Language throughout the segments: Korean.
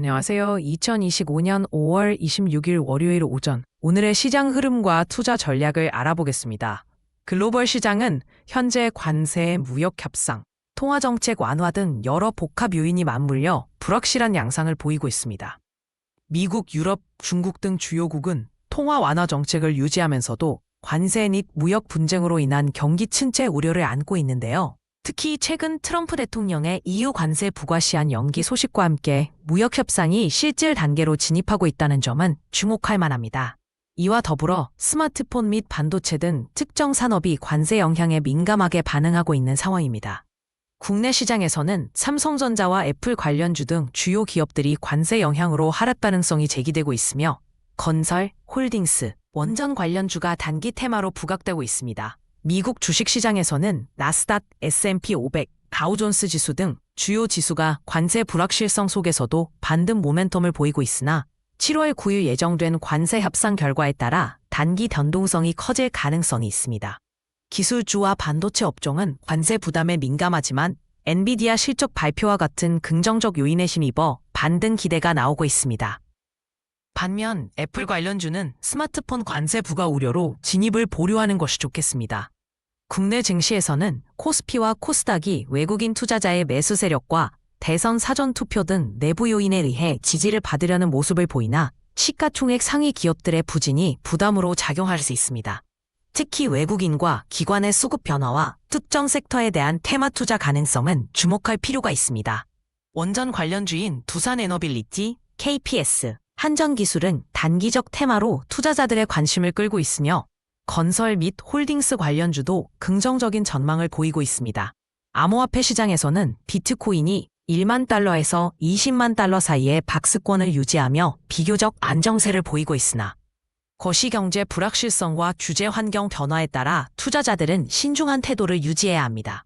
안녕하세요. 2025년 5월 26일 월요일 오전 오늘의 시장 흐름과 투자 전략을 알아보겠습니다. 글로벌 시장은 현재 관세, 무역 협상, 통화 정책 완화 등 여러 복합 요인이 맞물려 불확실한 양상을 보이고 있습니다. 미국, 유럽, 중국 등 주요국은 통화 완화 정책을 유지하면서도 관세 및 무역 분쟁으로 인한 경기 침체 우려를 안고 있는데요. 특히 최근 트럼프 대통령의 EU 관세 부과 시한 연기 소식과 함께 무역 협상이 실질 단계로 진입하고 있다는 점은 주목할 만합니다. 이와 더불어 스마트폰 및 반도체 등 특정 산업이 관세 영향에 민감하게 반응하고 있는 상황입니다. 국내 시장에서는 삼성전자와 애플 관련주 등 주요 기업들이 관세 영향으로 하락 가능성이 제기되고 있으며 건설, 홀딩스, 원전 관련주가 단기 테마로 부각되고 있습니다. 미국 주식시장에서는 나스닥, S&P 500, 다우존스 지수 등 주요 지수가 관세 불확실성 속에서도 반등 모멘텀을 보이고 있으나 7월 9일 예정된 관세 협상 결과에 따라 단기 변동성이 커질 가능성이 있습니다. 기술주와 반도체 업종은 관세 부담에 민감하지만 엔비디아 실적 발표와 같은 긍정적 요인에 힘입어 반등 기대가 나오고 있습니다. 반면 애플 관련주는 스마트폰 관세 부과 우려로 진입을 보류하는 것이 좋겠습니다. 국내 증시에서는 코스피와 코스닥이 외국인 투자자의 매수 세력과 대선 사전 투표 등 내부 요인에 의해 지지를 받으려는 모습을 보이나 시가총액 상위 기업들의 부진이 부담으로 작용할 수 있습니다. 특히 외국인과 기관의 수급 변화와 특정 섹터에 대한 테마 투자 가능성은 주목할 필요가 있습니다. 원전 관련주인 두산에너빌리티, KPS, 한전 기술은 단기적 테마로 투자자들의 관심을 끌고 있으며 건설 및 홀딩스 관련주도 긍정적인 전망을 보이고 있습니다. 암호화폐 시장에서는 비트코인이 1만 달러에서 20만 달러 사이의 박스권을 유지하며 비교적 안정세를 보이고 있으나 거시경제 불확실성과 규제 환경 변화에 따라 투자자들은 신중한 태도를 유지해야 합니다.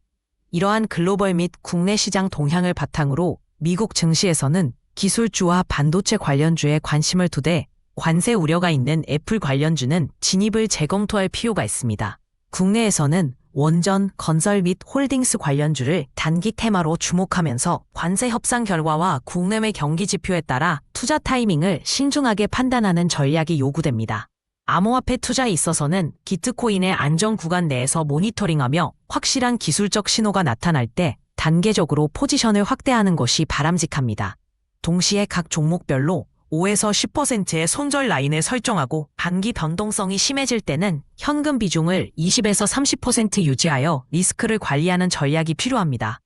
이러한 글로벌 및 국내 시장 동향을 바탕으로 미국 증시에서는 기술주와 반도체 관련주에 관심을 두되 관세 우려가 있는 애플 관련주는 진입을 재검토할 필요가 있습니다. 국내에서는 원전, 건설 및 홀딩스 관련주를 단기 테마로 주목하면서 관세 협상 결과와 국내외 경기 지표에 따라 투자 타이밍을 신중하게 판단하는 전략이 요구됩니다. 암호화폐 투자에 있어서는 기트코인의 안정 구간 내에서 모니터링하며 확실한 기술적 신호가 나타날 때 단계적으로 포지션을 확대하는 것이 바람직합니다. 동시에 각 종목별로 5에서 10%의 손절 라인을 설정하고 단기 변동성이 심해질 때는 현금 비중을 20에서 30% 유지하여 리스크를 관리하는 전략이 필요합니다.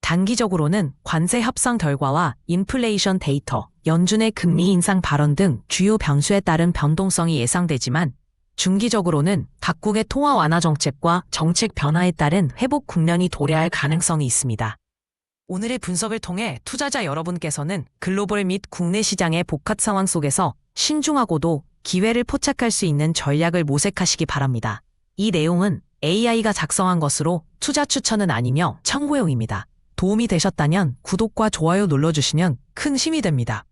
단기적으로는 관세 협상 결과와 인플레이션 데이터, 연준의 금리 인상 발언 등 주요 변수에 따른 변동성이 예상되지만 중기적으로는 각국의 통화 완화 정책과 정책 변화에 따른 회복 국면이 도래할 가능성이 있습니다. 오늘의 분석을 통해 투자자 여러분께서는 글로벌 및 국내 시장의 복합 상황 속에서 신중하고도 기회를 포착할 수 있는 전략을 모색하시기 바랍니다. 이 내용은 AI가 작성한 것으로 투자 추천은 아니며 참고용입니다. 도움이 되셨다면 구독과 좋아요 눌러주시면 큰 힘이 됩니다.